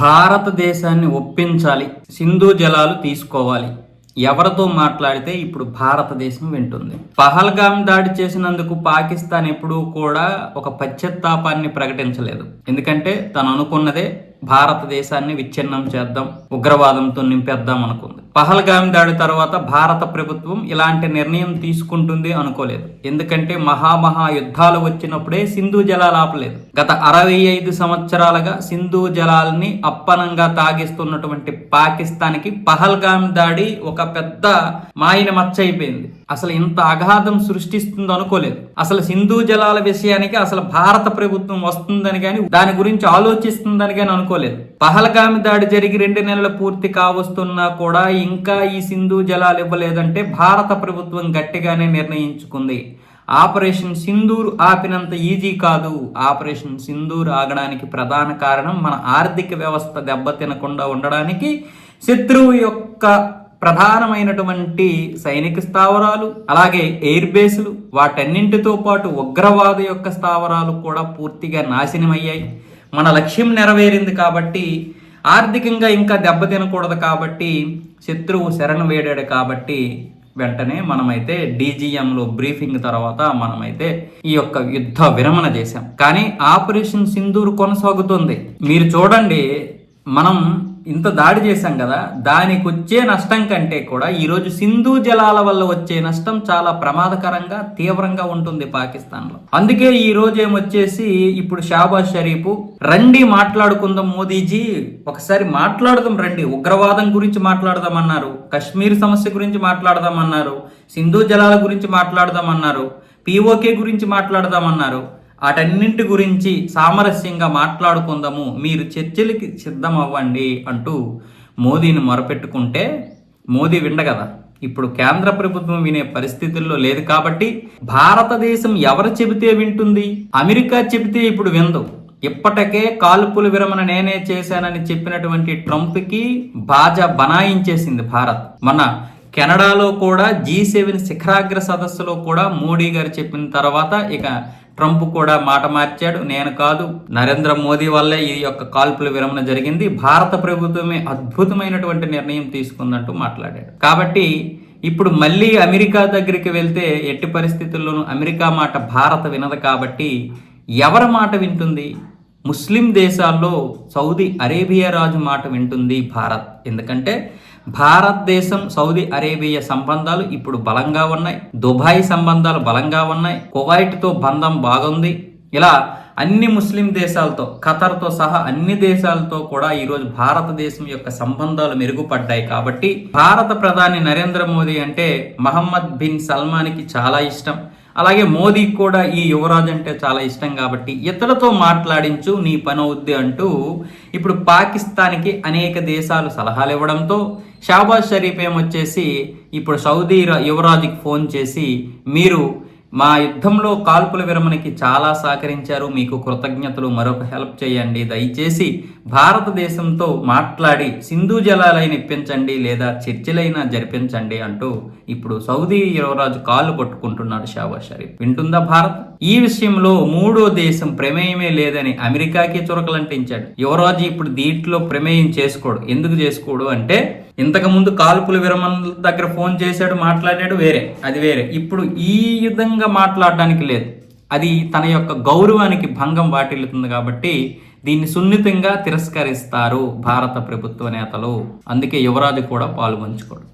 భారతదేశాన్ని ఒప్పించాలి సింధు జలాలు తీసుకోవాలి. ఎవరితో మాట్లాడితే ఇప్పుడు భారతదేశం వింటుంది. పహల్గామ్ దాడి చేసినందుకు పాకిస్తాన్ ఎప్పుడూ కూడా ఒక పశ్చాత్తాపాన్ని ప్రకటించలేదు. ఎందుకంటే తను అనుకున్నదే భారతదేశాన్ని విచ్ఛిన్నం చేద్దాం ఉగ్రవాదంతో నింపేద్దాం అనుకుంది. పహల్గామ్ దాడి తర్వాత భారత ప్రభుత్వం ఇలాంటి నిర్ణయం తీసుకుంటుంది అనుకోలేదు. ఎందుకంటే మహామహా యుద్ధాలు వచ్చినప్పుడే సింధు జలాలు ఆపలేదు. గత అరవై ఐదు సంవత్సరాలుగా సింధు జలాల్ని అప్పనంగా తాగిస్తున్నటువంటి పాకిస్తాన్కి పహల్గామ్ దాడి ఒక పెద్ద మాయన మచ్చ అయిపోయింది. అసలు ఇంత అగాధం సృష్టిస్తుంది అనుకోలేదు. అసలు సింధు జలాల విషయానికి అసలు భారత ప్రభుత్వం వస్తుందని కానీ దాని గురించి ఆలోచిస్తుందని కానీ అనుకోలేదు. పహల్గామి దాడి జరిగి రెండు నెలలు పూర్తి కావస్తున్నా కూడా ఇంకా ఈ సింధు జలాలు ఇవ్వలేదంటే భారత ప్రభుత్వం గట్టిగానే నిర్ణయించుకుంది. ఆపరేషన్ సింధూర్ ఆపినంత ఈజీ కాదు. ఆపరేషన్ సింధూర్ ఆగడానికి ప్రధాన కారణం మన ఆర్థిక వ్యవస్థ దెబ్బతినకుండా ఉండడానికి శత్రువు యొక్క ప్రధానమైనటువంటి సైనిక స్థావరాలు అలాగే ఎయిర్ బేసులు వాటన్నింటితో పాటు ఉగ్రవాద యొక్క స్థావరాలు కూడా పూర్తిగా నాశనమయ్యాయి. మన లక్ష్యం నెరవేరింది కాబట్టి ఆర్థికంగా ఇంకా దెబ్బతినకూడదు కాబట్టి శత్రువు శరణు వేడాడు కాబట్టి వెంటనే మనమైతే డీజీఎంలో బ్రీఫింగ్ తర్వాత మనమైతే ఈ యొక్క యుద్ధ విరమణ చేశాం. కానీ ఆపరేషన్ సింధూర్ కొనసాగుతుంది. మీరు చూడండి మనం ఇంత దాడి చేశాం కదా దానికి వచ్చే నష్టం కంటే కూడా ఈరోజు సింధు జలాల వల్ల వచ్చే నష్టం చాలా ప్రమాదకరంగా తీవ్రంగా ఉంటుంది పాకిస్తాన్లో. అందుకే ఈ రోజు ఏమొచ్చేసి ఇప్పుడు షాబాజ్ షరీఫ్ రండి మాట్లాడుకుందాం మోదీజీ ఒకసారి మాట్లాడదాం రండి ఉగ్రవాదం గురించి మాట్లాడదామన్నారు కశ్మీర్ సమస్య గురించి మాట్లాడదామన్నారు సింధు జలాల గురించి మాట్లాడదామన్నారు పీఓకే గురించి మాట్లాడదామన్నారు వాటన్నింటి గురించి సామరస్యంగా మాట్లాడుకుందాము. మీరు చర్చలకి సిద్ధం అవ్వండి అంటూ మోదీని మొరపెట్టుకుంటే మోదీ విండగదా ఇప్పుడు కేంద్ర ప్రభుత్వం వినే పరిస్థితుల్లో లేదు కాబట్టి భారతదేశం ఎవరు చెబితే వింటుంది? అమెరికా చెబితే ఇప్పుడు విందు. ఇప్పటికే కాల్పుల విరమణ నేనే చేశానని చెప్పినటువంటి ట్రంప్కి బాజా బనాయించేసింది భారత్. మన కెనడాలో కూడా జీ సెవెన్ శిఖరాగ్ర సదస్సులో కూడా మోడీ గారు చెప్పిన తర్వాత ఇక ట్రంప్ కూడా మాట మార్చాడు. నేను కాదు నరేంద్ర మోదీ వల్లే ఈ యొక్క కాల్పుల విరమణ జరిగింది. భారత ప్రభుత్వమే అద్భుతమైనటువంటి నిర్ణయం తీసుకుందంటూ మాట్లాడాడు. కాబట్టి ఇప్పుడు మళ్ళీ అమెరికా దగ్గరికి వెళ్తే ఎట్టి పరిస్థితుల్లోనూ అమెరికా మాట భారత వినదు కాబట్టి ఎవరి మాట వింటుంది? ముస్లిం దేశాల్లో సౌదీ అరేబియా రాజు మాట వింటుంది భారత్. ఎందుకంటే భారతదేశం సౌదీ అరేబియా సంబంధాలు ఇప్పుడు బలంగా ఉన్నాయి. దుబాయ్ సంబంధాలు బలంగా ఉన్నాయి. కువైట్తో బంధం బాగుంది. ఇలా అన్ని ముస్లిం దేశాలతో ఖతర్తో సహా అన్ని దేశాలతో కూడా ఈరోజు భారతదేశం యొక్క సంబంధాలు మెరుగుపడ్డాయి. కాబట్టి భారత ప్రధాని నరేంద్ర మోదీ అంటే మహమ్మద్ బిన్ సల్మాన్కి చాలా ఇష్టం. అలాగే మోదీకి కూడా ఈ యువరాజ్ అంటే చాలా ఇష్టం కాబట్టి ఇతరులతో మాట్లాడించు నీ పని అవుద్ది అంటూ ఇప్పుడు పాకిస్తాన్కి అనేక దేశాలు సలహాలు ఇవ్వడంతో షాబాజ్ షరీఫ్ ఏమొచ్చేసి ఇప్పుడు సౌదీ యువరాజుకి ఫోన్ చేసి మీరు మా యుద్ధంలో కాల్పుల విరమణకి చాలా సహకరించారు. మీకు కృతజ్ఞతలు. మరొక హెల్ప్ చేయండి. దయచేసి భారతదేశంతో మాట్లాడి సింధు జలాలైన ఇప్పించండి లేదా చర్చలైనా జరిపించండి అంటూ ఇప్పుడు సౌదీ యువరాజు కాళ్ళు పట్టుకుంటున్నాడు షాబాజ్ షరీఫ్. వింటుందా భారత్? ఈ విషయంలో మూడో దేశం ప్రమేయమే లేదని అమెరికాకి చురకలంటించాడు. యువరాజు ఇప్పుడు దీంట్లో ప్రమేయం చేసుకోడు. ఎందుకు చేసుకోడు అంటే ఇంతకుముందు కాల్పుల విరమణ దగ్గర ఫోన్ చేశాడు మాట్లాడాడు వేరే. అది వేరే. ఇప్పుడు ఈ విధంగా మాట్లాడడానికి లేదు. అది తన యొక్క గౌరవానికి భంగం వాటిల్లుతుంది కాబట్టి దీన్ని సున్నితంగా తిరస్కరిస్తారు భారత ప్రభుత్వ నేతలు. అందుకే యువరాజు కూడా పాల్గొంచుకోడు